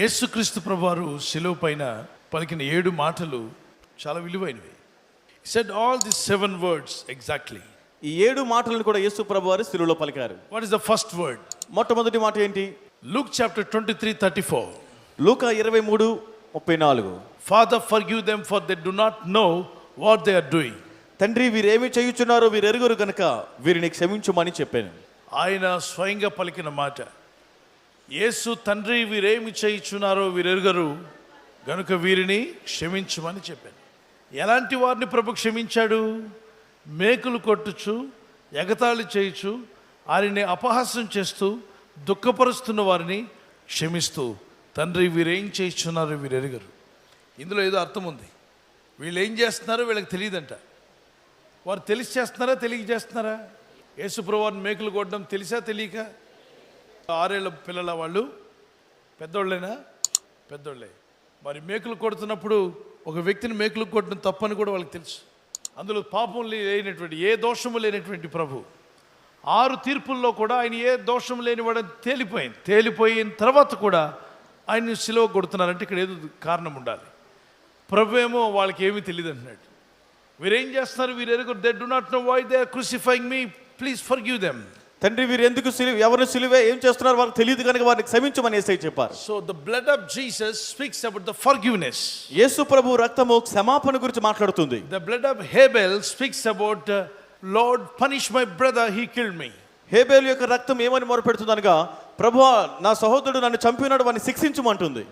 యేసుక్రీస్తు ప్రభువారు శిలువ పైన పలికిన ఏడు మాటలు చాలా విలువైనవి. Said all the seven words exactly ఈ ఏడు మాటలను కూడా యేసు ప్రభు వారు సిలువలో పలికారు. What is the first word మొట్టమొదటి మాట ఏంటి? Luke chapter twenty three thirty four లూక ఇరవై మూడు ముప్పై నాలుగు. Father forgive them for they do not know what they are doing తండ్రి వీరేమి చేయుచున్నారో వీరు ఎరుగురు గనుక వీరిని క్షమించుమని చెప్పాను. ఆయన స్వయంగా పలికిన మాట. యేసు తండ్రి వీరేమి చేయుచున్నారో వీరెరుగరు గనుక వీరిని క్షమించమని చెప్పాను. ఎలాంటి వారిని ప్రభు క్షమించాడు? మేకులు కొట్టుచు ఎగతాళి చేయుచు వారిని అపహాస్యం చేస్తూ దుఃఖపరుస్తున్న వారిని క్షమిస్తూ తండ్రి వీరేం చేయించున్నారో వీరెరుగరు. ఇందులో ఏదో అర్థం ఉంది. వీళ్ళు ఏం చేస్తున్నారో వీళ్ళకి తెలియదంట. వారు తెలిసి చేస్తున్నారా తెలియజేస్తున్నారా యేసుప్రభు వారిని మేకులు కొట్టడం తెలిసా తెలియక? ఆరేళ్ళ పిల్లల వాళ్ళు పెద్దోళ్ళేనా? పెద్దోళ్ళే. మరి మేకులు కొడుతున్నప్పుడు ఒక వ్యక్తిని మేకులు కొట్టడం తప్పని కూడా వాళ్ళకి తెలుసు. అందులో పాపం లేనటువంటి ఏ దోషము లేనటువంటి ప్రభు. ఆరు తీర్పుల్లో కూడా ఆయన ఏ దోషం లేనివాడని తేలిపోయింది. తేలిపోయిన తర్వాత కూడా ఆయన్ని సిలువ కొడుతున్నారంటే ఇక్కడ ఏదో కారణం ఉండాలి. ప్రభు ఏమో వాళ్ళకి ఏమీ తెలియదు అంటున్నాడు. వీరేం చేస్తున్నారు? వీరెరుగురు they do not know why they are crucifying me please forgive them తండ్రి వీరు ఎందుకు సిలువ ఎవరిని సిలువే ఏం చేస్తున్నారు వారికి తెలియదు కనుక వారిని క్షమించమని ఏసై చెప్పారు. So the blood of Jesus speaks about the forgiveness Yesu ప్రభు రక్తము క్షమాపణ గురించి మాట్లాడుతుంది. The blood of Abel speaks about Lord punish my brother he killed me హేబేలు యొక్క రక్తం ఏమని మొరపెడుతుంది అనగా ప్రభు నా సహోదరుడు నన్ను చంపినాడు వాడిని శిక్షించమంటుంది.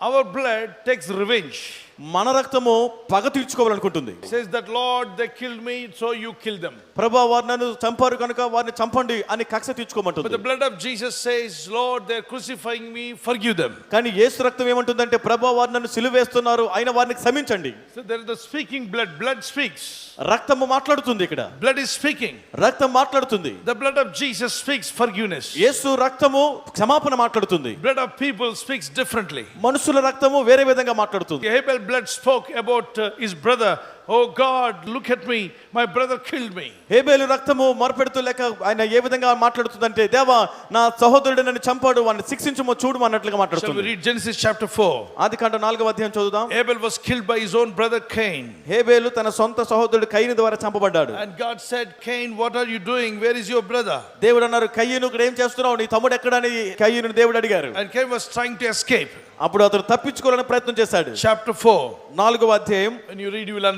అవర్ బ్లడ్ టేక్స్ రివెంజ్ మన రక్తము పగ తీర్చుకోవాలనుకుంటుంది. Says that Lord they killed me so you kill them ప్రభా వారు నన్ను చంపారు కనుక వారిని చంపండి అని కక్ష but తీర్చుకోమంటుంది the blood of Jesus says Lord they crucifying me forgive them కానీ యేసు రక్తం ఏమంటుందంటే ప్రభా వారు నన్ను సిలువేస్తున్నారు అయిన వారిని క్షమించండి. So there is the speaking blood blood speaks రక్తము మాట్లాడుతుంది ఇక్కడ. బ్లడ్ ఇస్ స్పీకింగ్ రక్తం మాట్లాడుతుంది. The blood of Jesus speaks forgiveness Yesu రక్తము క్షమాపణ మాట్లాడుతుంది. Blood of people speaks differently మనుషుల రక్తము వేరే విధంగా మాట్లాడుతుంది. Abel blood spoke about uh, his brother. Oh God look at me my brother killed me హేబేలు రక్తము మరపెడుతూ లేక ఆయన ఏ విధంగా మాట్లాడుతుందంటే దేవా నా సహోదరుడు నన్ను చంపాడు వాడిని శిక్షించము చూడు అన్నట్లుగా మాట్లాడుతుంది. రీడ్ జెన్సిస్ చాప్టర్ ఫోర్ ఆది కాండ నాలుగవ అధ్యాయం చదువుదాం. Abel was killed by his own brother Cain హేబెలు తన సొంత సహోదరుడు కయీన్ ద్వారా చంపబడ్డాడు. And God said Cain what are you doing where is your brother దేవుడు అన్నారు కయీను ఇక్కడ ఏం చేస్తున్నావు? నీ తమ్ముడు ఎక్కడ అని కయీను దేవుడు అడిగారు. And Cain was trying to escape అప్పుడు అతను తప్పించుకోవాలని ప్రయత్నం చేశాడు. చాప్టర్ 4 నాలుగవ అధ్యాయం. And you read you will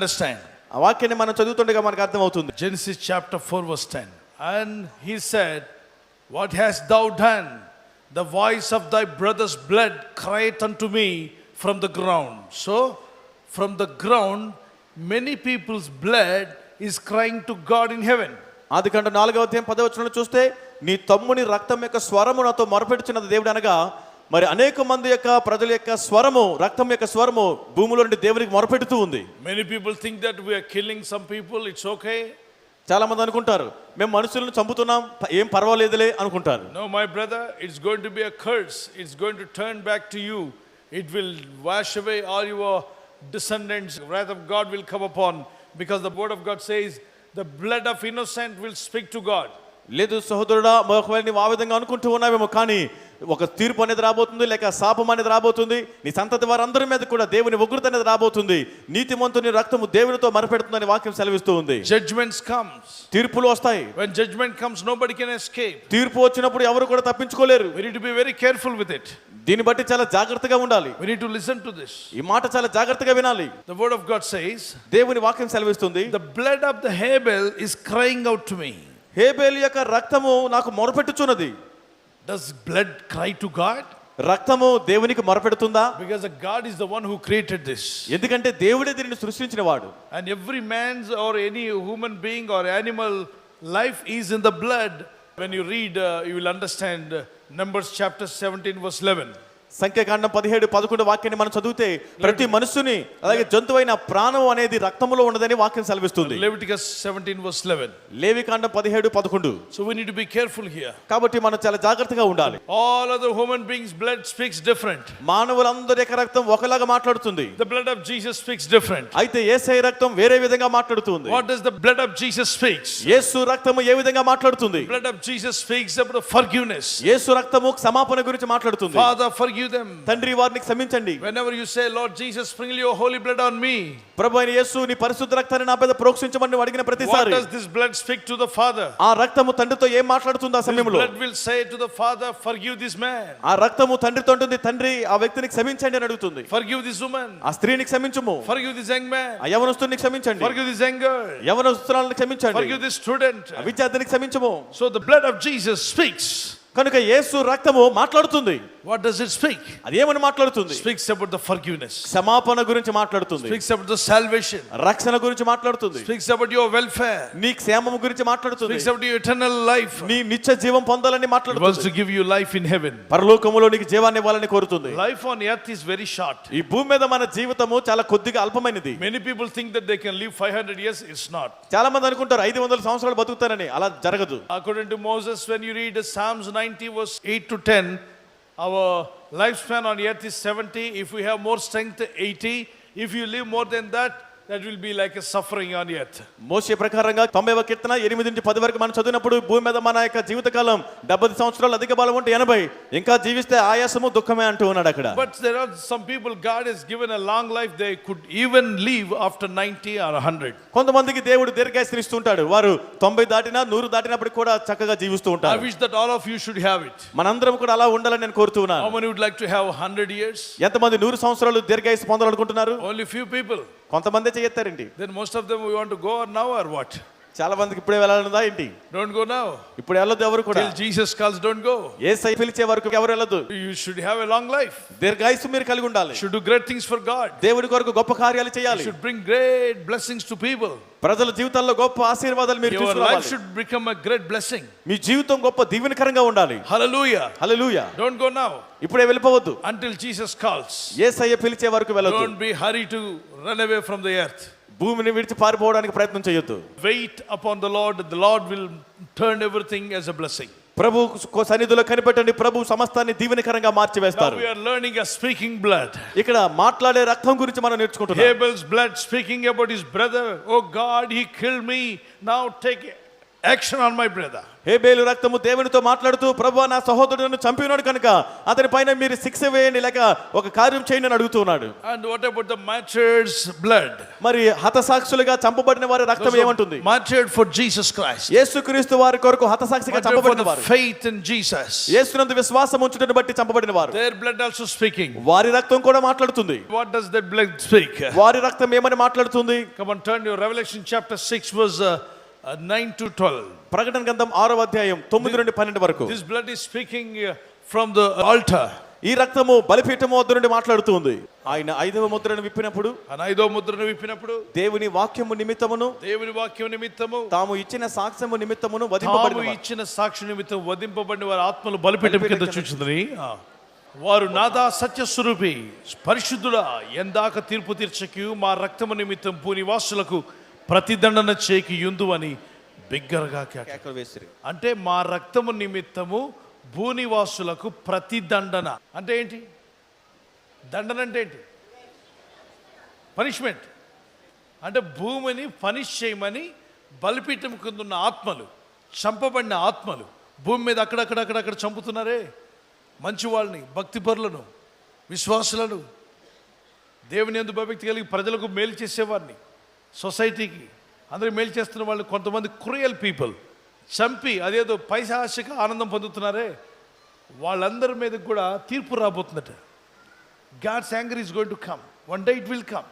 ఆ వాక్యాన్ని మనం చదువుతుండగా మనకు అర్థమవుతుంది Genesis chapter 4, verse 10. And he said, What hast thou done? The voice of thy brother's blood cried unto me from the ground. So, from the ground, many people's blood is crying to God in heaven. ఆది కంట నాలుగవ అధ్యాయం పదవచనంలో చూస్తే నీ తమ్ముని రక్తం యొక్క స్వరము నాతో మొరపెడుచున్నది దేవుడు అనగా మరి అనేక మంది యొక్క ప్రజల యొక్క స్వరము రక్తం యొక్క స్వరము భూమిలో నుండి దేవునికి మొరపెడుతూ ఉంది. Many people think that we are killing some people it's okay చాలా మంది అనుకుంటారు మేము మనుషులను చంపుతున్నాం ఏం పర్వాలేదులే అనుకుంటారు. No my brother it's going to be a curse it's going to turn back to you it will wash away all your descendants wrath of God will come upon because the word of God says the blood of innocent will speak to God లేదు సహోదరుడా మరొక వారిని ఆ విధంగా అనుకుంటూ ఉన్నామేమో కానీ ఒక తీర్పు అనేది రాబోతుంది లేక శాపం అనేది రాబోతుంది నీ సంతతి వారందరి మీద కూడా దేవుని ఉగ్రత అనేది రాబోతుంది నీతిమంతుని రక్తము దేవునితో మరపెడుతుందని వాక్యం సెలవిస్తూ ఉంది Judgments comes. తీర్పులు వస్తాయి When judgment comes, nobody can escape. తీర్పు వచ్చినప్పుడు ఎవరు కూడా తప్పించుకోలేరు We need to be very careful with it. దీన్ని బట్టి చాలా జాగ్రత్తగా ఉండాలి We need to listen to this. ఈ మాట చాలా జాగ్రత్తగా వినాలి The word of God says, దేవుని వాక్యం సెలవిస్తుంది The blood of the Habel is crying out to me. హేబేలు యొక్క రక్తము నాకు మొరపెట్టుచున్నది Does blood cry to God? రక్తము దేవునికి మొరపెడుతుందా Because God is the one who created this. ఎందుకంటే దేవుడే దీనిని సృష్టించిన వాడు And every man's or any human being or animal life is in the blood. When you read, uh, you will understand uh, Numbers chapter 17, verse 11. సంఖ్యాకాండం పదిహేడు పదకొండు వాక్యాన్ని మనం చదివితే ప్రతి మనుషుని అలాగే జంతువైన ప్రాణం అనేది రక్తంలో ఉన్నదని వాక్యం సెలవిస్తుంది. లేవికాండం పదిహేడు పదకొండు. So we need be careful here కాబట్టి మనం చాలా జాగ్రత్తగా ఉండాలి. All other human beings blood speaks different మానవులందరి యొక్క రక్తం ఒకలాగా మాట్లాడుతుంది. The blood of Jesus speaks different అయితే యేసయ్య రక్తం వేరే విధంగా మాట్లాడుతుంది. What the blood of Jesus speaks Yesu రక్తము ఏ విధంగా మాట్లాడుతుంది? Blood of Jesus speaks about Yesu రక్తము సమాపన గురించి మాట్లాడుతుంది. Father forgive forgive them. తండ్రి వారిని క్షమించండి Whenever you say, Lord Jesus, sprinkle your holy blood on me, ప్రభు అయిన యేసు నీ పరిశుద్ధ రక్తాన్ని నా మీద ప్రోక్షించమని అడిగిన what ప్రతిసారి does this blood speak to the Father? ఆ రక్తము తండ్రితో ఏం మాట్లాడుతుంది ఆ సమయంలో blood will say to the Father, forgive this man, ఆ రక్తము తండ్రితో ఉంటుంది తండ్రి ఆ వ్యక్తిని క్షమించండి అని అడుగుతుంది forgive this woman, ఆ స్త్రీని క్షమించము forgive this young man, ఆ యవనస్తుని క్షమించండి forgive this young girl, యవనస్తురాలను క్షమించండి forgive this student. ఆ విద్యార్థిని క్షమించము So the blood of Jesus speaks. కనుక యేసు రక్తము మాట్లాడుతుంది. వాట్ డస్ ఇట్ స్పీక్ అది ఏమని మాట్లాడుతుంది? స్పీక్స్ అబౌట్ ద ఫర్గ్యూనెస్ సమాపన గురించి మాట్లాడుతుంది. స్పీక్స్ అబౌట్ ద సాల్వేషన్ రక్షణ గురించి మాట్లాడుతుంది. స్పీక్స్ అబౌట్ యువర్ వెల్ఫేర్ నీ క్షేమం గురించి మాట్లాడుతుంది. Speaks about your eternal life నీ నిత్య జీవం పొందాలని మాట్లాడుతుంది. Wants to give you life in heaven పరలోకములో నీకు జీవాన్ని ఇవ్వాలని కోరుతుంది. Life on earth is very short ఈ భూమి మీద మన జీవితము చాలా కొద్దిగా అల్పమైనది. Many people think that they can live 500 years it's not చాలా మంది అనుకుంటారు 500 సంవత్సరాలు బతుకుతారని. అలా జరగదు. According to Moses when you read Psalms 9 90, verse 8 to 10, our lifespan on earth is 70. If we have more strength, 80. If you live more than that, that will be like a suffering on earth. మోసే ప్రకారంగా తొంభైవ కీర్తన ఎనిమిది నుంచి పది వరకు మనం చదివినప్పుడు భూమి మీద మన యొక్క జీవితకాలం డెబ్బై సంవత్సరాలు అధిక బలం ఉంటే ఎనభై ఇంకా జీవిస్తే ఆయాసము దుఃఖమే అంటూ ఉన్నాడు అక్కడ But there are some people, God has given a long life, they could even live after 90 or 100. కొంతమందికి దేవుడు దీర్ఘాశ్రయిస్తుంటాడు వారు తొంభై దాటినా నూరు దాటినప్పుడు కూడా చక్కగా జీవిస్తూ I ఉంటారు wish that all of you should have it. మనందరం కూడా అలా ఉండాలని నేను కోరుతూ How ఉన్నాను many would like to have 100 years? ఎంతమంది నూరు సంవత్సరాలు దీర్ఘాయుసు పొందాలనుకుంటున్నారు Only few people. కొంతమంది చేస్తారండి then most of them we want to go or now or what చాలా మందికి ఇప్పుడే వెళ్ళాలన్నదా ఏంటి Don't go now. ఇప్పుడు వెళ్ళొద్దు ఎవరు కూడా Till Jesus calls, don't go. ఏ సై పిలిచే వరకు ఎవరు వెళ్ళదు You should have a long life. దీర్ఘాయుసు మీరు కలిగి ఉండాలి You should do great things for God. దేవుడి కొరకు గొప్ప కార్యాలు You చేయాలి should bring great blessings to people. ప్రజల జీవితాల్లో గొప్ప ఆశీర్వాదాలు మీరు Your life తీసుకురావాలి should become a great blessing. మీ జీవితం గొప్ప దీవెనకరంగా ఉండాలి Hallelujah. Hallelujah Don't go now ఇప్పుడే వెళ్ళిపోవద్దు until Jesus calls. ఏ సయ్య పిలిచే వరకు వెళ్ళొద్దు Don't be hurried to run away from the earth. భూమిని విడిచి పారిపోవడానికి ప్రయత్నం చేయొద్దు Wait upon the Lord. The Lord will turn everything as a blessing. ప్రభు సన్నిధిలో కనిపెట్టండి ప్రభు సమస్తాన్ని దీవెనకరంగా మార్చి Now వేస్తారు we are learning a speaking blood. ఇక్కడ మాట్లాడే రక్తం గురించి మనం నేర్చుకుంటున్నాం Abel's blood speaking about his brother. Oh God, he killed me. Now take action on my brother హేబేలు రక్తము దేవునితో మాట్లాడుతూ ప్రభు నా సహోదరుడు చంపినాడు కనుక అతని పైన మీరు శిక్ష వేయండి లేక ఒక కార్యం చేయండి అని అడుగుతున్నాడు and what about the martyrs blood మరి హతసాక్షులుగా చంపబడిన వారి రక్తం ఏమంటుంది? మార్చర్డ్ ఫర్ జీసస్ క్రైస్ట్ యేసుక్రీస్తు వారి కొరకు హత సాక్షిగా చంపబడిన జీసస్ యేసునందు విశ్వాసం ఉంచుటను బట్టి చంపబడిన వారు బ్లడ్ ఆల్సో స్పీకింగ్ వారి రక్తం కూడా మాట్లాడుతుంది. What does that blood speak వారి రక్తం ఏమని మాట్లాడుతుంది? Come turn your revelation chapter 6 was 9 to 12. ప్రకటన గ్రంథం ఆరో అధ్యాయం తొమ్మిది నుండి పన్నెండు వరకు This blood is speaking uh, from the altar. ఈ రక్తము బలిపీఠము వద్ద నుండి మాట్లాడుతూ ఉంది ఆయన ఐదవ ముద్రను విప్పినప్పుడు అని ఐదో ముద్రను విప్పినప్పుడు దేవుని వాక్యము నిమిత్తమును దేవుని వాక్యం నిమిత్తము తాము ఇచ్చిన సాక్ష్యము నిమిత్తమును తాము వధింపబడిన వారు. ఇచ్చిన సాక్షి నిమిత్తం వధింపబడిన వారి ఆత్మలు బలిపీఠం కింద చూచుందని వారు నాదా సత్యస్వరూపి పరిశుద్ధుడా ఎందాక తీర్పు తీర్చకి మా రక్తము నిమిత్తం పూనివాసులకు ప్రతిదండన చేకి యుందు అని బిగ్గరగా కేక. కేకలు వేసిరి. అంటే మా రక్తము నిమిత్తము భూనివాసులకు ప్రతిదండన. అంటే ఏంటి? దండన అంటే ఏంటి? పనిష్మెంట్. అంటే భూమిని పనిష్ చేయమని బలిపీఠం కింద ఉన్న ఆత్మలు చంపబడిన ఆత్మలు భూమి మీద అక్కడక్కడ అక్కడక్కడ చంపుతున్నారే? మంచి వాళ్ళని భక్తిపరులను విశ్వాసులను దేవుని ఎందు భక్తి కలిగి ప్రజలకు మేలు చేసేవారిని. సొసైటీకి. అందరూ మేలు చేస్తున్న వాళ్ళు కొంతమంది క్రూయల్ పీపుల్. చంపి అదేదో పైశాసిక ఆనందం పొందుతున్నారే. వాళ్ళందరి మీద కూడా తీర్పు రాబోతుందట. God's anger is going to come. One day it will come.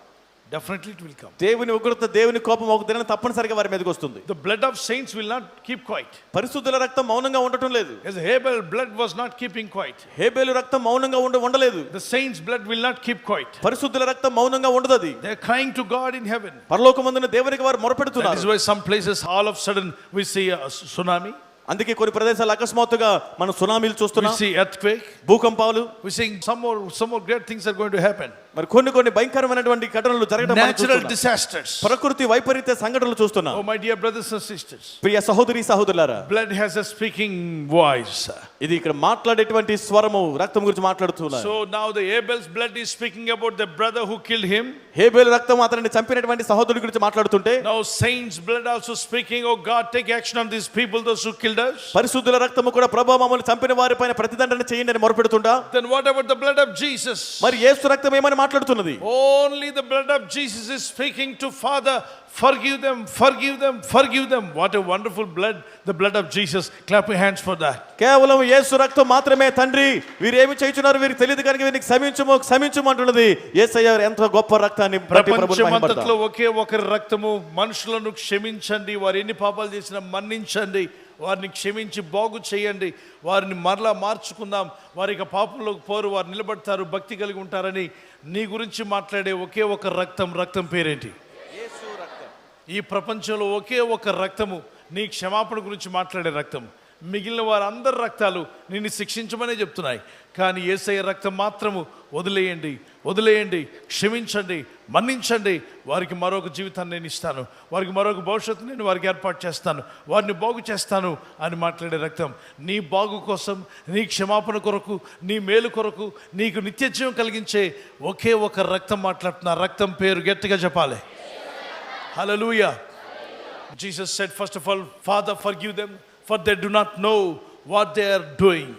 Definitely it will come దేవుని ఉగ్రత దేవుని కోపం ఒక దిన తప్పనిసరిగా వారి మీదకి వస్తుంది the blood of saints will not keep quiet పరిశుద్ధుల రక్తం మౌనంగా ఉండటం లేదు As Abel blood was not keeping quiet. హేబేలు రక్తం మౌనంగా ఉండ ఉండలేదు The saints' blood will not keep quiet. పరిశుద్ధుల రక్తం మౌనంగా ఉండదు అది They're crying to God in heaven. పరలోకమందున దేవునికి వారు మొరపెడుతున్నారు why some places all of a sudden we see a tsunami, అందుకే కొన్ని ప్రదేశాలు అకస్మాత్తుగా మనం సునామీలు we చూస్తున్నాం see earthquake, భూకంపాలు we see some more some more great things are going to happen. మరి కొన్ని కొన్ని భయంకరమైనటువంటి ఘటనలు జరగడం నేచురల్ డిసాస్టర్స్ ప్రకృతి వైపరీత్య సంఘటనలు చూస్తున్నాం. ఓ my dear brothers and sisters ప్రియ సహోదరి సహోదరులారా blood has a speaking voice ఇది ఇక్కడ మాట్లాడేటువంటి స్వరము రక్తం గురించి మాట్లాడుతున్నారు. So now the Abel's blood is speaking about the brother who killed him Abel రక్తం అతనిని చంపినటువంటి సహోదరుడి గురించి మాట్లాడుతుంటే now saints blood also speaking oh God take action on this people those who killed us. పరిశుద్ధుల రక్తము కూడా ప్రభువు మమ్మల్ని చంపిన వారిపైన ప్రతిదండన చేయండి అని మొరపెడుతుంటా. Then what about the blood of Jesus మరి యేసు రక్తం ఏమని మాట్లాడుతున్నది Only the blood of Jesus is speaking to Father, forgive them, forgive them, forgive them. What a wonderful blood, the blood of Jesus. Clap your hands for that. కేవలం యేసు రక్తం మాత్రమే తండ్రి వీరేమి చేయుచున్నారు వీరికి తెలియదు కనుక వీరికి క్షమించము క్షమించము అంటున్నది యేసయ్య ఎంత గొప్ప రక్తాన్ని ప్రపంచమంతట్లో. ఒకే ఒకరి రక్తము మనుషులను క్షమించండి వారు ఎన్ని పాపాలు చేసినా మన్నించండి వారిని క్షమించి బాగు చేయండి. వారిని మరలా మార్చుకుందాం. వారి ఇక పాపంలోకి పోరు. వారు నిలబడతారు. భక్తి కలిగి ఉంటారని నీ గురించి మాట్లాడే ఒకే ఒక రక్తం. రక్తం పేరేంటి? ఈ ప్రపంచంలో ఒకే ఒక రక్తము. నీ క్షమాపణ గురించి మాట్లాడే రక్తం మిగిలిన వారందరి రక్తాలు నిన్ను శిక్షించమనే చెప్తున్నాయి. కానీ ఏసయ్య రక్తం మాత్రము వదిలేయండి వదిలేయండి క్షమించండి మన్నించండి. వారికి మరొక జీవితాన్ని నేను ఇస్తాను. వారికి మరొక భవిష్యత్తు నేను వారికి ఏర్పాటు చేస్తాను. వారిని బాగు చేస్తాను అని మాట్లాడే రక్తం నీ బాగు కోసం నీ క్షమాపణ కొరకు నీ మేలు కొరకు నీకు నిత్యజీవం కలిగించే ఒకే ఒక రక్తం మాట్లాడుతున్న. రక్తం పేరు గట్టిగా చెప్పాలి. Hello Jesus said first of all father forgive them for they do not know what they are doing.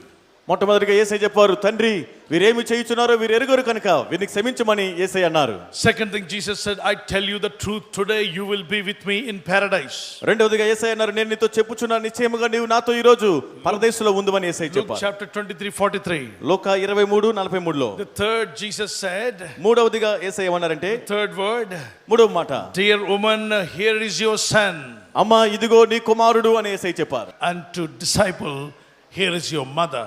మొట్టమొదటిగా ఏసై చెప్పారు తండ్రి వీరేమి చేయుచున్నారో వీరు ఎరుగరు కనుక వీరిని క్షమించమని ఏసై అన్నారు Second thing, Jesus said, I tell you the truth, today you will be with me in paradise. రెండవదిగా ఏసై అన్నారు నేను నీతో చెప్పుచున్నా నిశ్చయముగా నీవు నాతో ఈ రోజు పరదేశంలో ఉందని ఏసై చెప్పారు chapter 23, 43. లోక ఇరవై మూడు నలభై మూడులో The third, Jesus said, మూడవదిగా ఏసై ఏమన్నారంటే third word, మూడవ మాట Dear woman, here is your son. అమ్మా ఇదిగో నీ కుమారుడు అని ఏసై చెప్పారు And to disciple, here is your mother.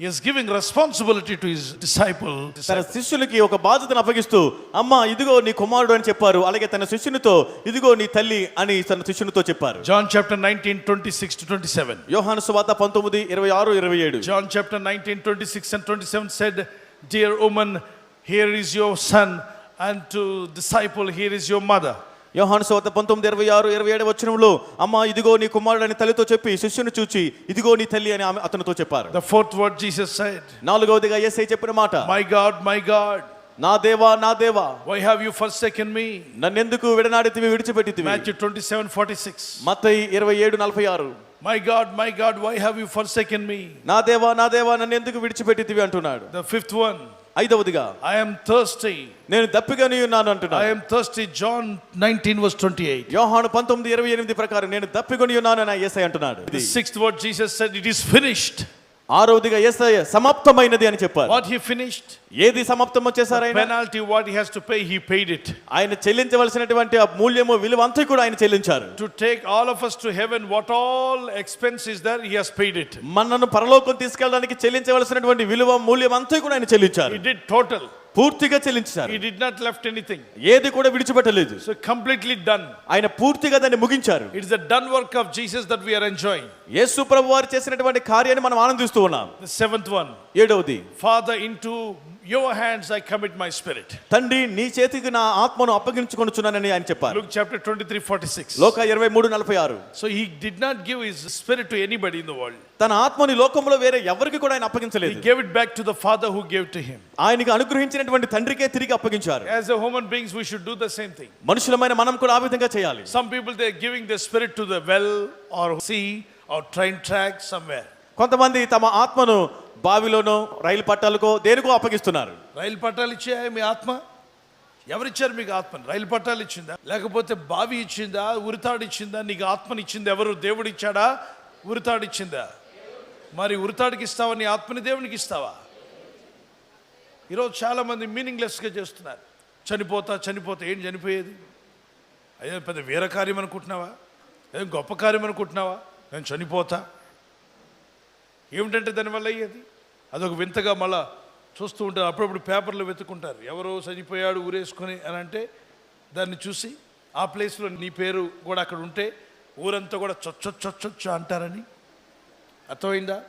He is giving responsibility to his disciple. తన శిష్యులకి ఒక బాధ్యతను అప్పగిస్తూ అమ్మా ఇదిగో నీ కుమారుడు అని చెప్పారు అలాగే తన శిష్యునితో ఇదిగో నీ తల్లి అని తన శిష్యునితో చెప్పారు John chapter 19, 26 to 27. యోహాను సువాత పంతొమ్మిది ఇరవై ఆరు ఇరవై ఏడు John chapter 19, 26 and 27 said, Dear woman, here is your son, and to disciple, here is your mother. యోహాను సువాత పంతొమ్మిది ఇరవై ఆరు ఇరవై ఏడు వచనంలో అమ్మా ఇదిగో నీ కుమారుడు అని తల్లితో చెప్పి శిష్యుని చూచి ఇదిగో నీ తల్లి అని ఆమె అతనితో చెప్పారు The fourth word Jesus said, నాలుగవదిగా యేసై చెప్పిన మాట My God, my God, నా దేవా నా దేవా why have you forsaken me? నన్నెందుకు విడనాడితివి విడిచిపెట్టితివి Matthew 27, 46. మత్తయి ఇరవై ఏడు నలభై ఆరు My God, my God, why have you forsaken me? నా దేవా నా దేవా నన్ను ఎందుకు విడిచిపెట్టితివి అంటున్నాడు The fifth one, ఐదవదిగా ఐ యామ్ థర్స్టీ నేను దప్పిగాని ఉన్నాను అంటున్నాను I am thirsty John 19 verse 28 యోహాను 19 28 ప్రకారం నేను దప్పిగొని ఉన్నాను అని యేసయ్య అంటున్నాడు. The 6th word Jesus said it is finished ఆరోదిగా ఎస్ సమాప్తమైనది అని చెప్పారు. వాట్ హి ఫినిష్డ్ ఏది సమాప్తమో చేశారు ఆయన? Penalty what he has to pay he paid it ఆయన చెల్లించవలసినటువంటి ఆ మూల్యము విలువ అంతా కూడా ఆయన చెల్లించారు. To take all of us to heaven what all expense is there he has paid it మన్నను పరలోకం తీసుకెళ్ళడానికి చెల్లించవలసినటువంటి విలువ మూల్యం అంతా కూడా ఆయన చెల్లించారు. హి డిడ్ టోటల్ పూర్తిగా చెల్లించారు. He did not left anything ఏది కూడా విడిచిపెట్టలేదు. సో కంప్లీట్లీ డన్ ఆయన పూర్తిగా దాన్ని ముగించారు. It's the done work of Jesus that we are enjoying Yesu ప్రభు వారు చేసినటువంటి కార్యాన్ని మనం ఆనందిస్తూ ఉన్నాం seventh one. ఏడవది Father, into your hands I commit my spirit. తండ్రి నీ చేతికి నా ఆత్మను అప్పగించుకొనుచున్నానని ఆయన చెప్పారు Luke chapter 23, 46. లోక ఇరవై మూడు నలభై ఆరు So he did not give his spirit to anybody in the world. తన ఆత్మని లోకంలో వేరే ఎవరికి కూడా ఆయన అప్పగించలేదు gave it back to the Father who gave to him. ఆయనకి అనుగ్రహించినటువంటి తండ్రికే తిరిగి అప్పగించారు As a human beings, we should do the same thing. మనుషులమైన మనం కూడా ఆ విధంగా చేయాలి Some people they're giving their spirit to the well or sea or train track somewhere. కొంతమంది తమ ఆత్మను బావిలోనో రైలు పట్టాలకో దేనికో అప్పగిస్తున్నారు. రైలు పట్టాలు ఇచ్చాయా మీ ఆత్మ? ఎవరిచ్చారు మీకు ఆత్మని? రైలు పట్టాలు ఇచ్చిందా? లేకపోతే బావి ఇచ్చిందా? ఉరితాడు ఇచ్చిందా? నీకు ఆత్మని ఇచ్చింది? ఎవరు? దేవుడు ఇచ్చాడా? ఉరితాడు ఇచ్చిందా? మరి ఉరితాడికి ఇస్తావా? నీ ఆత్మని దేవునికి ఇస్తావా? ఈరోజు చాలామంది మీనింగ్లెస్గా చేస్తున్నారు. చనిపోతా చనిపోతా ఏం చనిపోయేది? అదే పెద్ద వీర కార్యం అనుకుంటున్నావా? ఏం గొప్ప కార్యం అనుకుంటున్నావా? నేను చనిపోతా. ఏమిటంటే దానివల్ల అయ్యేది? అదొక వింతగా మళ్ళా చూస్తూ ఉంటారు అప్పుడప్పుడు పేపర్లు వెతుకుంటారు ఎవరో చనిపోయాడు ఊరేసుకొని అని అంటే దాన్ని చూసి ఆ ప్లేస్లో నీ పేరు కూడా అక్కడ ఉంటే ఊరంతా కూడా చొచ్చొచ్చొచ్చొచ్చు అంటారని. అర్థమైందా?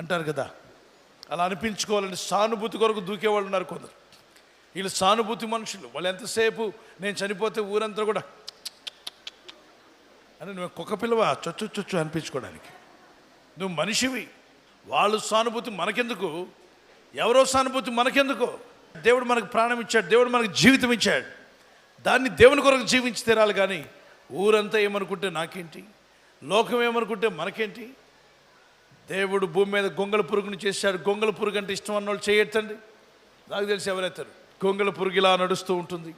అంటారు కదా. అలా అనిపించుకోవాలని సానుభూతి కొరకు దూకేవాళ్ళు ఉన్నారు కొందరు. వీళ్ళు సానుభూతి మనుషులు. వాళ్ళు ఎంతసేపు నేను చనిపోతే ఊరంతా కూడా అని నువ్వు కుక్క పిల్లవా? చొచ్చు చొచ్చు అనిపించుకోవడానికి. నువ్వు మనిషివి. వాళ్ళు సానుభూతి మనకెందుకు? ఎవరో సానుభూతి మనకెందుకు? దేవుడు మనకు ప్రాణం ఇచ్చాడు. దేవుడు మనకు జీవితం ఇచ్చాడు. దాన్ని దేవుని కొరకు జీవించి తీరాలి కానీ ఊరంతా ఏమనుకుంటే నాకేంటి? లోకం ఏమనుకుంటే మనకేంటి? దేవుడు భూమి మీద గొంగళ పురుగుని చేశాడు. గొంగళ పురుగు అంటే ఇష్టం అన్నోళ్ళు చేయొచ్చండి నాకు తెలిసి ఎవరైతారు గొంగళ పురుగు ఇలా నడుస్తూ ఉంటుంది.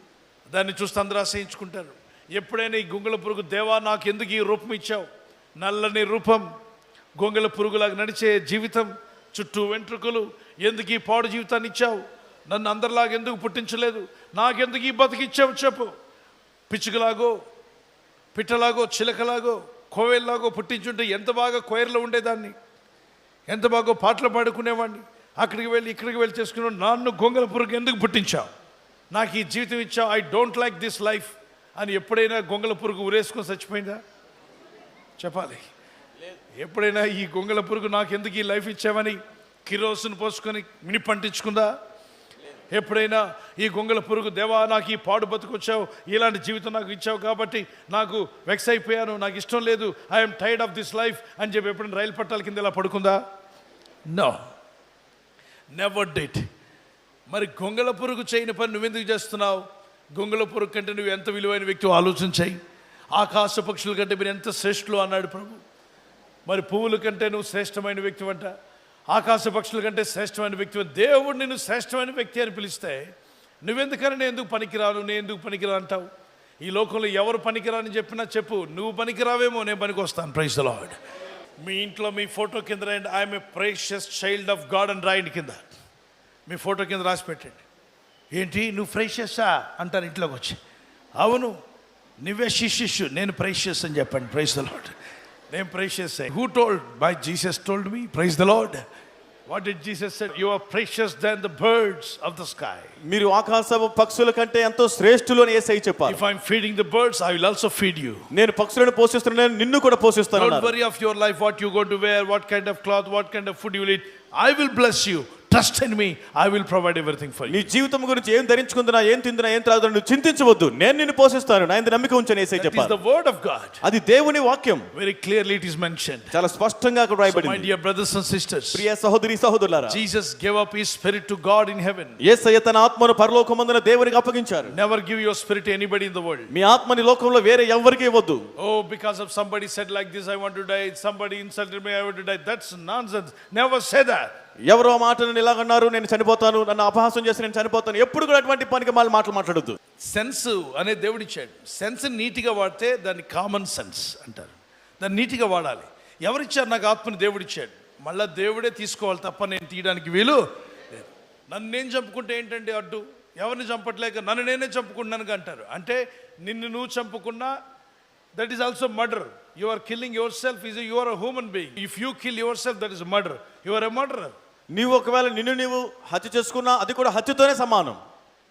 దాన్ని చూస్తే అందరూ ఆశ్రయించుకుంటారు ఎప్పుడైనా ఈ గొంగళ పురుగు దేవా నాకు ఎందుకు ఈ రూపం ఇచ్చావు? నల్లని రూపం గొంగళ పురుగులాగా నడిచే జీవితం చుట్టూ వెంట్రుకలు ఎందుకు ఈ పాడు జీవితాన్ని ఇచ్చావు? నన్ను అందరిలాగా ఎందుకు పుట్టించలేదు? నాకెందుకు ఈ బతికిచ్చావు చెప్పు? పిచ్చుకలాగో పిట్టలాగో చిలకలాగో కోవెల్లాగో పుట్టించుంటే ఎంత బాగా కోయర్లో ఉండేదాన్ని? ఎంత బాగా పాటలు పాడుకునేవాడిని? అక్కడికి వెళ్ళి ఇక్కడికి వెళ్ళి చేసుకున్నాడు నన్ను గొంగల పురుగు ఎందుకు పుట్టించావు? నాకు ఈ జీవితం ఇచ్చావు. I don't like this life అని ఎప్పుడైనా గొంగల పురుగు ఉరేసుకొని చచ్చిపోయిందా? చెప్పాలి. ఎప్పుడైనా ఈ గొంగల పురుగు నాకు ఎందుకు ఈ లైఫ్ ఇచ్చావని కిరోసిన్ పోసుకొని మిని పంటించుకుందా? ఎప్పుడైనా ఈ గొంగల పురుగు దేవా నాకు ఈ పాడు బతుకొచ్చావు ఇలాంటి జీవితం నాకు ఇచ్చావు కాబట్టి నాకు వెక్స్ అయిపోయాను నాకు ఇష్టం లేదు I'm tired of this life అని చెప్పి ఎప్పుడైనా రైలు పట్టాల కింద ఇలా పడుకుందా? నో నెవర్ డిట్ మరి గొంగల పురుగు చేయని పని నువ్వెందుకు చేస్తున్నావు? గొంగల కంటే నువ్వు ఎంత విలువైన వ్యక్తి ఆలోచించాయి ఆకాశ పక్షుల కంటే మీరు ఎంత శ్రేష్ఠులు అన్నాడు ప్రభు. మరి పువ్వుల కంటే నువ్వు శ్రేష్టమైన వ్యక్తి అంట. ఆకాశ పక్షుల కంటే శ్రేష్టమైన వ్యక్తి దేవుడు నిన్ను శ్రేష్టమైన వ్యక్తి అని పిలిస్తే నువ్వెందుకని నేను ఎందుకు పనికిరాను నేను ఎందుకు పనికిరా అంటావు? ఈ లోకంలో ఎవరు పనికిరాని చెప్పినా చెప్పు నువ్వు పనికిరావేమో నేను పనికి వస్తాను ప్రైజ్ లాడ్ మీ ఇంట్లో మీ ఫోటో కింద రాయండి. I'm a precious child of God అని రాయండి కింద. మీ ఫోటో కింద రాసి పెట్టండి. ఏంటి? నువ్వు ప్రైషియస్సా అంటారు ఇంట్లోకి వచ్చి. అవును నువ్వే శిష్యు నేను ప్రైషియస్ అని చెప్పండి. ప్రైజ్ ద లాడ్ నేను precious who told by Jesus told me praise the Lord what did Jesus said you are precious than the birds of the sky మీరు ఆకాశ పక్షుల కంటే ఎంతో శ్రేష్ఠులు అని ఏసై చెప్పారు. If I'm feeding the birds I will also feed you నేను పక్షులను పోషిస్తున్నాను నిన్ను కూడా పోషిస్తాను Don't అన్నారు. worry of your life, what you go to wear, what kind of cloth, what kind of food you will eat. I will bless trust in me I will provide everything for నీ జీవితం గురించి ఏం ధరించుకుందినా ఏం తిందినా ఏం త్రాగుదా నువ్వు చింతించవద్దు. నేను నిన్ను పోషిస్తాను. నా ఇంత నమ్మిక ఉంచని ఏసే చెప్పాలి ది వర్డ్ ఆఫ్ గాడ్ అది దేవుని వాక్యం. Very clearly it is mention చాలా స్పష్టంగా అక్కడ రాయబడింది my dear brothers and sisters ప్రియ సహోదరి సహోదరులారా Jesus give up his spirit to God in heaven Yesayya తన ఆత్మను పరలోకమందున దేవునికి అప్పగించారు. Never give your spirit anybody in the world మీ ఆత్మని లోకంలో వేరే ఎవరికీ ఇవ్వద్దు. ఓ because of somebody said like this I want to die somebody insulted me I want to die that's nonsense never say that ఎవరో ఆ నేను ఇలాగన్నారు నేను చనిపోతాను నన్ను అపహాసం చేసి నేను చనిపోతాను ఎప్పుడు కూడా అటువంటి పనికి మళ్ళీ మాటలు మాట్లాడద్దు. సెన్స్ అనే దేవుడు ఇచ్చాడు సెన్స్ నీట్గా వాడితే దాన్ని కామన్ సెన్స్ అంటారు. దాన్ని నీట్గా వాడాలి. ఎవరిచ్చారు నాకు ఆత్మని దేవుడిచ్చాడు? మళ్ళీ దేవుడే తీసుకోవాలి తప్ప నేను తీయడానికి వీలు లేదు. నన్ను నేను చంపుకుంటే ఏంటంటే అడ్డు? ఎవరిని చంపట్లేక నన్ను నేనే చంపుకున్నాను అంటారు. అంటే నిన్ను నువ్వు చంపుకున్నా that is also murder you are killing yourself is you are a human being if you kill yourself that is murder you are a murder నీవు ఒకవేళ నిన్ను నీవు హత్య చేసుకున్నా అది కూడా హత్యతోనే సమానం.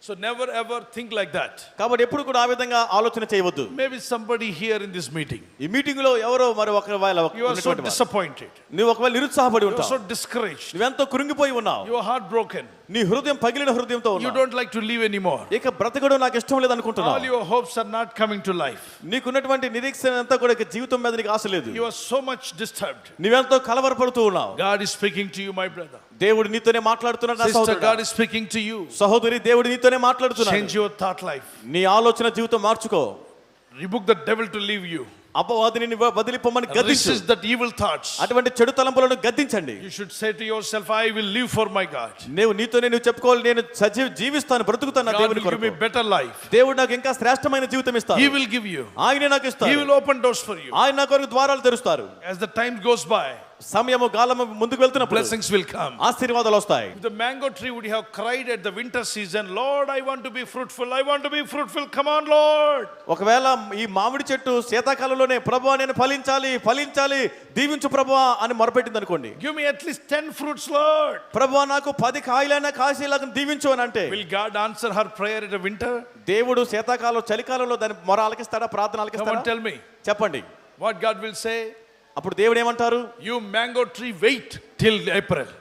So never ever think like that కాబట్టి ఎప్పుడు కూడా ఆ విధంగా ఆలోచన చేయవద్దు. Maybe somebody here in this meeting ఈ మీటింగ్లో ఎవరో మరి ఒక వేళ ఒక- యు ఆర్ సో. డిసప్పాయింటెడ్ నువ్వు ఒకవేళ నిరుత్సాహపడి You are so ఉంటావు. discouraged. నువ్వెంతో కృంగిపోయి ఉన్నావు. You are heartbroken. నీ హృదయం పగిలిన హృదయంతో you don't like to live any more ఇక బ్రతకడం నాకు ఇష్టం లేదు అనుకుంటున్నా all your hopes are not coming to life నీకు ఉన్నటువంటి నిరీక్షణ అంతా కూడా ఇక జీవితం మీద నీకు ఆశ లేదు. You are so much disturbed నీవెంతో కలవరపడుతూ ఉన్నావు. God is speaking to you my brother దేవుడు నీతోనే మాట్లాడుతున్నాడు నా సోదరుడా God is speaking to you సహోదరి దేవుడు నీతోనే మాట్లాడుతున్నాడు. చేంజ్ యువర్ థాట్ లైఫ్ నీ ఆలోచన జీవితం మార్చుకో. Rebuke the devil to leave you అపవాదిని వదిలిపోమని గద్దించు. దట్ ఈవిల్ థాట్స్ అటువంటి చెడు తలంపులను గద్దించండి. You should say to yourself I will live for my God నేను నీతో నేను చెప్పుకోవాలి నేను సజీవ జీవిస్తాను బ్రతుకుతాను దేవుని కొరకు గివ్ మీ బెటర్ లైఫ్ దేవుడు నాకు ఇంకా శ్రేష్టమైన జీవితం ఇస్తాడు. హి విల్ గివ్ యు ఆయన నాకు ఇస్తాడు. He will open doors for you ఆయన నాకు ద్వారాలు తెరుస్తారు. As the time goes by సమయము గాలము ముందుకు వెళ్తున్న బ్లెస్సింగ్స్ విల్ కమ్ ఆశీర్వాదాలు వస్తాయి. The mango tree would have cried at the winter season Lord I want to be fruitful I want to be fruitful come on Lord ఒకవేళ ఈ మామిడి చెట్టు శీతాకాలంలోనే ప్రభువా నేను ఫలించాలి ఫలించాలి దీవించు ప్రభువా అని మొరపెట్టింది అనుకోండి. Give me at least 10 fruits Lord ప్రభువా నాకు 10 కాయలైన కాసేలాగా దీవించు అని అంటే will God answer her prayer in the winter దేవుడు శీతాకాలంలో చలికాలంలో దాని మొర ఆలకిస్తాడా ప్రార్థన ఆలకిస్తాడా? టెల్ మీ చెప్పండి. వాట్ గాడ్ విల్ సే అప్పుడు దేవుడు ఏమంటారు? You mango tree wait till April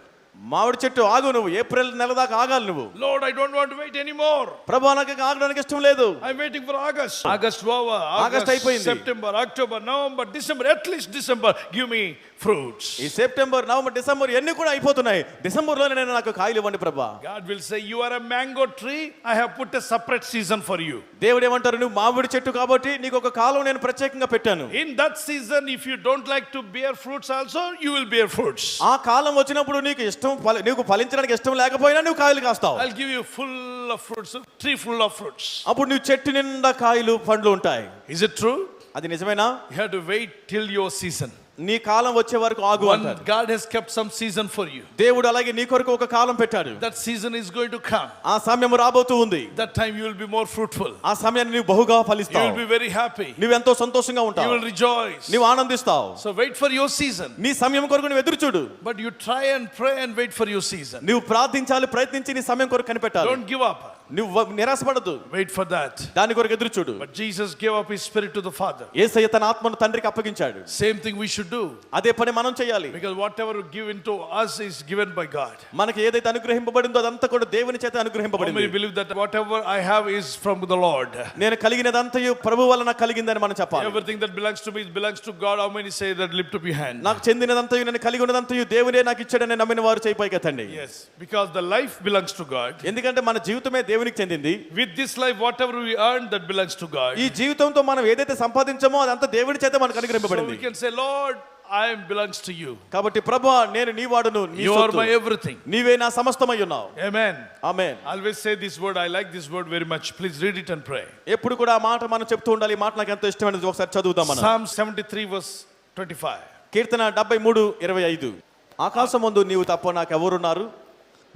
మామిడి చెట్టు ఆగు నువ్వు. ఏప్రిల్ నెల దాకా ఆగాలి నువ్వు. Lord I don't want wait any more ప్రభువా నాకు ఆగడానికి ఇష్టం లేదు. I waiting for August August over August అయిపోయింది. September October November December at least December give me fruits ఈ సెప్టెంబర్ నవంబర్ డిసెంబర్ ఎన్ని కూడా అయిపోతున్నాయి. డిసెంబర్లోనే నేను నాకు కాయలు ఇవ్వండి ప్రభువా God will say you are a mango tree I have put a separate season for you దేవుడు ఏమంటారు? నువ్వు మామిడి చెట్టు కాబట్టి నీకు ఒక కాలం నేను ప్రత్యేకంగా పెట్టాను. In that season if you don't like to bear fruits also you will bear fruits ఆ కాలం వచ్చినప్పుడు నీకు ఇష్టం ఇష్టం నీకు ఫలించడానికి ఇష్టం లేకపోయినా నువ్వు కాయలు కాస్తావు. I give you full of fruits tree full of fruits అప్పుడు నువ్వు చెట్టు నిండా కాయలు పండ్లు ఉంటాయి. ఇస్ ఇట్ ట్రూ అది నిజమేనా? You have to wait till your season నీ కాలం వచ్చే వరకు ఆగు అంటారు. God has kept some season for you దేవుడు అలాగే నీ కొరకు ఒక కాలం పెట్టాడు. That season is going to come ఆ సమయం రాబోతూ ఉంది. That time you will be more fruitful ఆ సమయాన్ని నీవు బహుగా ఫలిస్తావు you will be very happy నీవు ఎంతో సంతోషంగా ఉంటావు యు విల్ రిజాయిస్ నీవు ఆనందిస్తావు. So wait for your season నీ సమయం కొరకు నువ్వు ఎదురు చూడు but you try and pray and wait for your season నీవు ప్రార్థించాలి ప్రయత్నించి నీ సమయం కొరకు కనిపెట్టాలి. డోంట్ గివ్ అప్ నువ్వు నిరాశపడదు. వెయిట్ ఫర్ దాట్ దాని కొరకు ఎదురు చూడు but Jesus give up his spirit to the father యేసయ్య తన ఆత్మను తండ్రికి అప్పగించాడు. Same thing we should do అదే పని మనం చేయాలి. Because whatever given to us is given by God మనకి ఏదైతే అనుగ్రహించబడిందో అదంతా కూడా దేవుని చేత అనుగ్రహించబడింది మీ believe that whatever I have is from the Lord నేను కలిగినదంతయు ప్రభు వలన కలిగిందని మనం చెప్పాలి. Everything that belongs to me belongs to God how many say that lift up your hand నాకు చెందినదంతయు నేను కలిగినదంతయు దేవునే నాకు ఇచ్చాడని నమ్మిన వారు చేయపైక తండి yes because the life belongs to god. ఎందుకంటే మన జీవితమే దేవుని దేవునికి చెందింది. With this life whatever we earn that belongs to God ఈ జీవితంతో మనం ఏదైతే సంపాదించామో అదంతా దేవుని చేత మనకు అనుగ్రహించబడింది so can say Lord I belongs to you కాబట్టి ప్రభువా నేను నీ వాడును నీ యు ఆర్ మై ఎవ్రీథింగ్ నీవే నా సమస్తమై ఉన్నావు. Amen amen always say this word I like this word very much please read it and pray ఎప్పుడు కూడా ఆ మాట మనం చెప్తూ ఉండాలి. ఈ మాట నాకు ఎంత ఇష్టమైనది. ఒకసారి చదువుదాం మనం. సామ్ 73 వర్స్ 25 కీర్తన 73 25 ఆకాశం ముందు నీవు తప్ప నాకు ఎవరున్నారు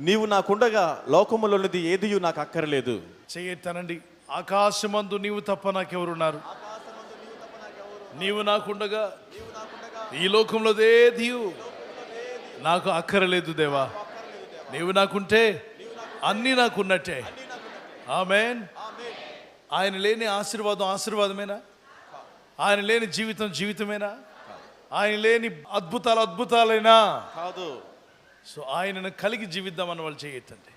నీవు నాకుండగా లోకములోనిది ఏదియు నాకు అక్కరలేదు చేయెత్తానండి ఆకాశమందు నీవు తప్ప నాకెవరున్నారు? నీవు నాకుండగా ఈ లోకంలో ఏది నాకు అక్కరలేదు దేవా. నీవు నాకుంటే అన్నీ నాకున్నట్టే. ఆమెన్. ఆయన లేని ఆశీర్వాదం ఆశీర్వాదమేనా? ఆయన లేని జీవితం జీవితమేనా? ఆయన లేని అద్భుతాలు అద్భుతాలైనా? కాదు. సో ఆయనను కలిగి జీవిద్దామని వాళ్ళు చేయొద్దండి.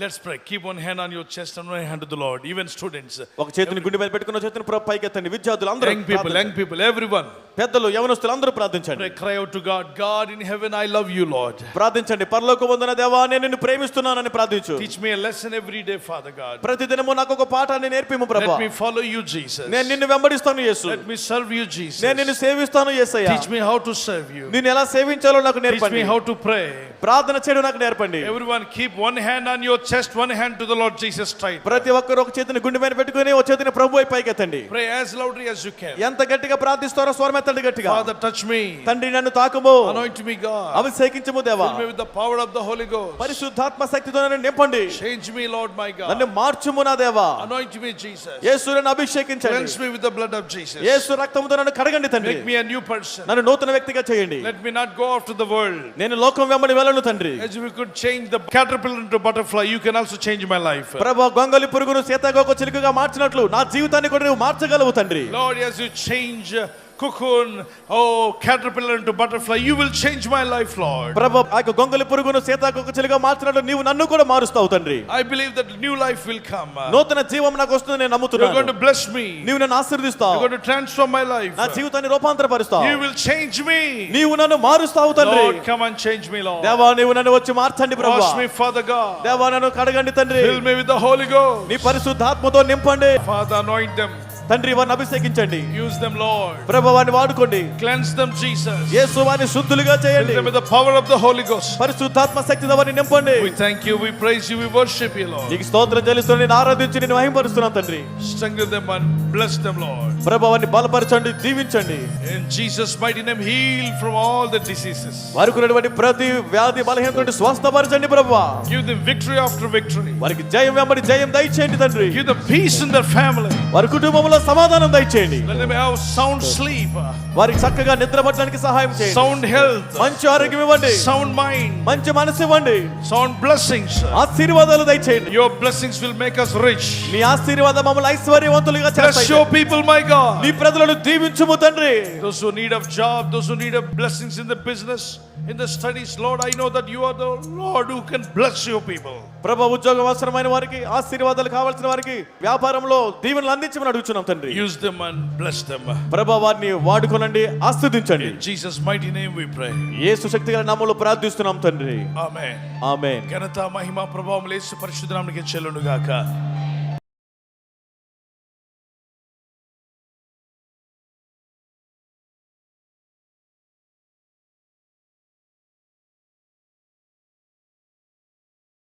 Let's pray keep one hand on your chest and hand to the Lord even students ఒక చేతిని గుండె మీద పెట్టుకున్న చేతిని పైకి ఎత్తండి విద్యార్థులు అందరూ young people young people everyone పెద్దలు యవనస్తులు అందరూ ప్రార్థించండి. Cry out to God God in heaven I love you Lord ప్రార్థించండి. పరలోక వందన దేవా నేను నిన్ను ప్రేమిస్తున్నానని ప్రార్థించు. Teach me lesson every day father God ప్రతిదినము నాకు ఒక పాఠాన్ని నేర్పిము ప్రభు. Let me follow you Jesus నేను నిన్ను వెంబడిస్తాను యేసు. Let me serve you Jesus నేను నిన్ను సేవిస్తాను యేసయ్య. Teach me how to serve you నేను ఎలా సేవించాలో నాకు టీచ్ నేర్పండి. మీ హౌ టు ప్రే ప్రార్థన చేయడం నాకు నేర్పండి. Everyone keep one hand on your chest one hand to the Lord Jesus straight ప్రతి ఒక్కరు ఒక చేతిని గుండె మీద పెట్టుకుని ఒక చేతిని ప్రభు వైపు పైకి ఎత్తండి pray as loudly as you can ఎంత గట్టిగా ప్రార్థిస్తారో స్వరం ఎత్తండి గట్టిగా ఫాదర్ టచ్ మీ తండ్రి నన్ను తాకుము anoint me god అభిషేకించము దేవా fill me with the power of the holy ghost పరిశుద్ధాత్మ శక్తితో నన్ను నింపండి change me lord my god నన్ను మార్చుము నా దేవా anoint me jesus యేసుని అభిషేకించండి cleanse me with the blood of jesus యేసు రక్తముతో నన్ను కడగండి తండ్రి make me a new person నన్ను నూతన వ్యక్తిగా చేయండి let me not go after the world నేను లోకం వెంబడి వెళ్ళను తండ్రి as we could change the caterpillar into butterfly you can also change my life ప్రభు గొంగలి పురుగును సీతాకోక చిలుకగా మార్చినట్లు నా జీవితాన్ని కూడా నువ్వు మార్చగలవు తండ్రి lord as you change uh, cocoon oh caterpillar into butterfly you will change my life lord ప్రభు ఆ యొక్క గొంగలి పురుగును సీతాకోక చిలుకగా మార్చినట్లు నీవు నన్ను కూడా మారుస్తావు తండ్రి i believe that new life will come Uh, నూతన జీవం నాకు వస్తుంది నేను you're going నమ్ముతున్నాను to bless me నీవు నన్ను ఆశీర్దిస్తావు you're going to transform my life నా జీవితాన్ని రూపాంతరపరుస్తావు you will change me నీవు నన్ను మారుస్తావు తండ్రి lord come and change me lord దేవా నీవు నన్ను వచ్చి మార్చండి ప్రభు wash me father god దేవా నన్ను కడగండి తండ్రి fill me with the holy ghost నీ పరిశుద్ధాత్మతో నింపండి father anoint them తండ్రి వారిని అభిషేకించండి. యూస్ దెం లార్డ్ ప్రభు వారిని వాడుకోండి. క్లెన్స్ దెం జీసస్ యేసు వారిని శుద్ధులుగా చేయండి. With the power of the Holy Ghost పరిశుద్ధాత్మ శక్తి ద్వారా నింపండి. We thank you we praise you we worship you Lord నీకు స్తోత్రం చెల్లిస్తున్నాను నేను ఆరాధించి నిన్ను మహిమపరుస్తున్నాను తండ్రి. Strength them bless them Lord ప్రభావాన్ని బలపరచండి దీవించండి. In Jesus mighty name heal from all the diseases వారికి ప్రతి వ్యాధి బలహీనత నుండి స్వస్థపరచండి ప్రభువా. Give the victory after victory వారికి జయం వెంబడి జయం దయచేయండి తండ్రి. The peace in the family వారి కుటుంబంలో సమాధానం దయచేయండి. సౌండ్ స్లీప్ వారికి చక్కగా నిద్ర పట్టడానికి సహాయం చేయండి. సౌండ్ హెల్త్ మంచి ఆరోగ్యం ఇవ్వండి. సౌండ్ మైండ్ మంచి మనసు ఇవ్వండి. సౌండ్ బ్లెస్సింగ్స్ ఆశీర్వాదాలు దయచేయండి. Your blessings will make us rich. మీ ఆశీర్వాదం మమ్మల్ని ఐశ్వర్యవంతులుగా చేస్తాయి bless your people my God Lord. నీ ప్రజలను దీవించుము తండ్రి. Those who need of job, those who need of blessings in the business, in the studies, Lord, I know that you are the Lord who can bless your people. ప్రభు ఉద్యోగ అవసరమైన వారికి ఆశీర్వాదాలు కావాల్సిన వారికి వ్యాపారంలో దీవెనలు అందించమని అడుగుతున్నాం తండ్రి. Use them and bless them ప్రభు వారిని వాడుకోనండి ఆస్వాదించండి. Jesus mighty name we pray యేసు శక్తి గల నామములో ప్రార్థిస్తున్నాం తండ్రి. ఆమేన్ ఆమేన్ ఘనత మహిమ ప్రభావం యేసు పరిశుద్ధ నామమునకే చెల్లుండు గాక